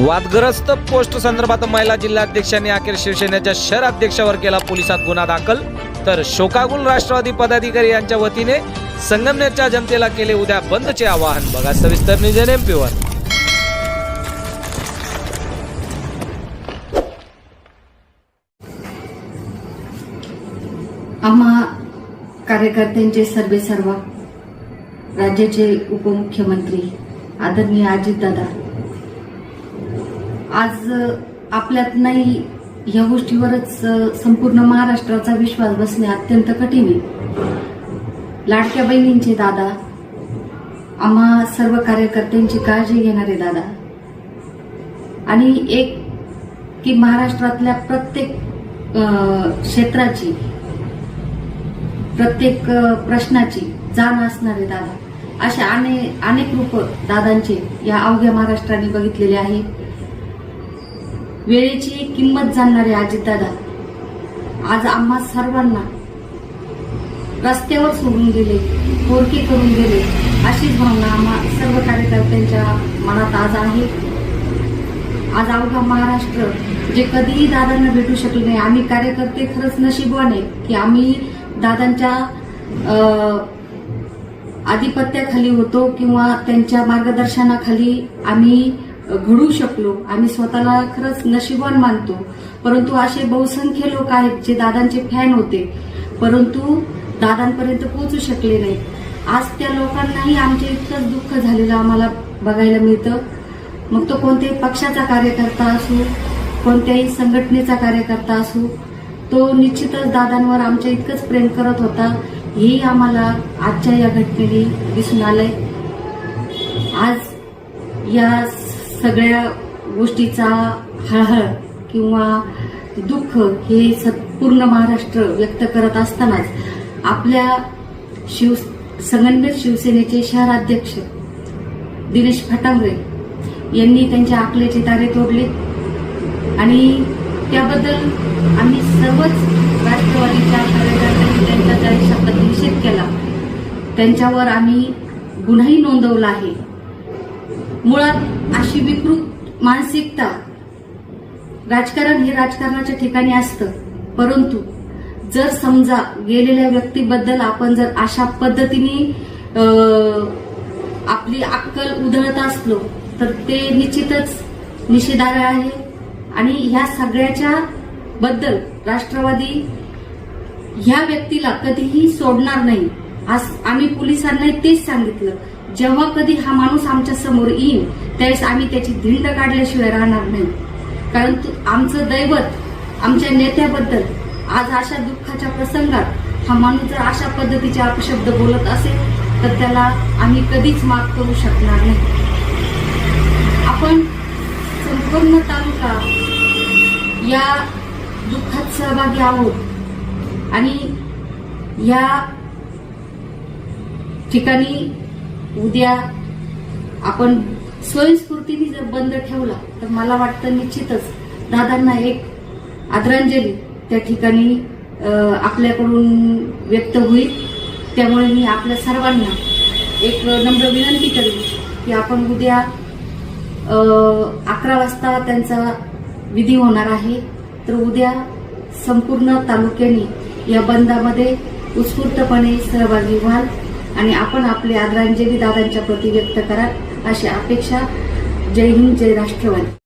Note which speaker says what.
Speaker 1: वादग्रस्त पोस्ट संदर्भात महिला जिल्हाध्यक्षांनी अखेर शिवसेनेच्या शहर अध्यक्षावर केला पोलिसात गुन्हा दाखल. तर शोकागुल राष्ट्रवादी पदाधिकारी यांच्या वतीने संगमनेरच्या जनतेला केले उद्या बंदचे आवाहन. बघा सविस्तर निजन एमपीवर
Speaker 2: आम्हा कार्यकर्त्यांचे सर्वे सर्व राज्याचे उपमुख्यमंत्री आदरणीय अजितदादा आज आपल्यात नाही या गोष्टीवरच संपूर्ण महाराष्ट्राचा विश्वास बसणे अत्यंत कठीण आहे. लाडक्या बहिणींचे दादा आम्हा सर्व कार्यकर्त्यांची काळजी घेणारे दादा. आणि एक की महाराष्ट्रातल्या प्रत्येक क्षेत्राची प्रत्येक प्रश्नाची जाण असणारे दादा. अशा अनेक अनेक रूप दादांचे या अवघ्या महाराष्ट्राने बघितलेले आहे. वेळेची किंमत जाणणारे अजितदादा आज आम्हा सर्वांना रस्त्यावर सोडून गेले पोरके करून गेले अशीच भावना आम्हा सर्व कार्यकर्त्यांच्या मनात आज आहे. आज अवघा महाराष्ट्र जे कधीही दादांना भेटू शकले नाही. आम्ही कार्यकर्ते खरंच नशीबवाने की आम्ही दादांच्या आधिपत्याखाली होतो किंवा त्यांच्या मार्गदर्शनाखाली आम्ही घडू शकलो. आम्ही स्वतःला खरंच नशीबवान मानतो. परंतु असे बहुसंख्य लोक आहेत जे दादांचे फॅन होते. परंतु दादांपर्यंत पोहोचू शकले नाही. आज त्या लोकांनाही आमच्या इतकंच दुःख झालेलं आम्हाला बघायला मिळतं. मग तो कोणत्याही पक्षाचा कार्यकर्ता असू कोणत्याही संघटनेचा कार्यकर्ता असू तो निश्चितच दादांवर आमच्या इतकंच प्रेम करत होता. हेही आम्हाला आजच्या या घटनेने दिसून आलंय. आज या सगळ्या गोष्टीचा हळहळ किंवा दुःख हे पूर्ण महाराष्ट्र व्यक्त करत असतानाच आपल्या शिव संगनमेर शिवसेनेचे शहराध्यक्ष दिनेश फटांगरे यांनी त्यांच्या आकल्याचे तारे तोडले. आणि त्याबद्दल आम्ही सर्वच राष्ट्रवादीच्या कार्यकर्त्यांनी त्यांचा जाहीर शब्दात निषेध केला. त्यांच्यावर आम्ही गुन्हाही नोंदवला आहे. मुळात अशी विकृत मानसिकता राजकारण हे राजकारणाच्या ठिकाणी असतं. परंतु जर समजा गेलेल्या व्यक्तीबद्दल आपण जर अशा पद्धतीने आपली अक्कल उधळत असलो तर ते निश्चितच निषेधार्ह आहे. आणि ह्या सगळ्याच्या बद्दल राष्ट्रवादी ह्या व्यक्तीला कधीही सोडणार नाही. आज आम्ही पोलिसांना तेच सांगितलं. जेव्हा कधी हा माणूस आमच्यासमोर येईल त्यावेळेस आम्ही त्याची धिंड काढल्याशिवाय राहणार नाही. कारण आमचं दैवत आमच्या नेत्याबद्दल आज अशा दुःखाच्या प्रसंगात हा माणूस जर अशा पद्धतीचे अपशब्द बोलत असेल तर त्याला आम्ही कधीच माफ करू शकणार नाही. आपण संपूर्ण तालुका या दुःखात सहभागी आहोत आणि या ठिकाणी उद्या आपण स्वयंस्फूर्तीने जर बंद ठेवला तर मला वाटतं निश्चितच दादांना एक आदरांजली त्या ठिकाणी आपल्याकडून व्यक्त होईल. त्यामुळे मी आपल्या सर्वांना एक नम्र विनंती करेन की आपण उद्या अकरा वाजता त्यांचा विधी होणार आहे. तर उद्या संपूर्ण तालुक्याने या बंदामध्ये उत्स्फूर्तपणे सहभागी व्हाल. आणि आपण आपली आदरांजली दादांच्या प्रती व्यक्त करा अशी अपेक्षा. जय हिंद जय राष्ट्रवादी.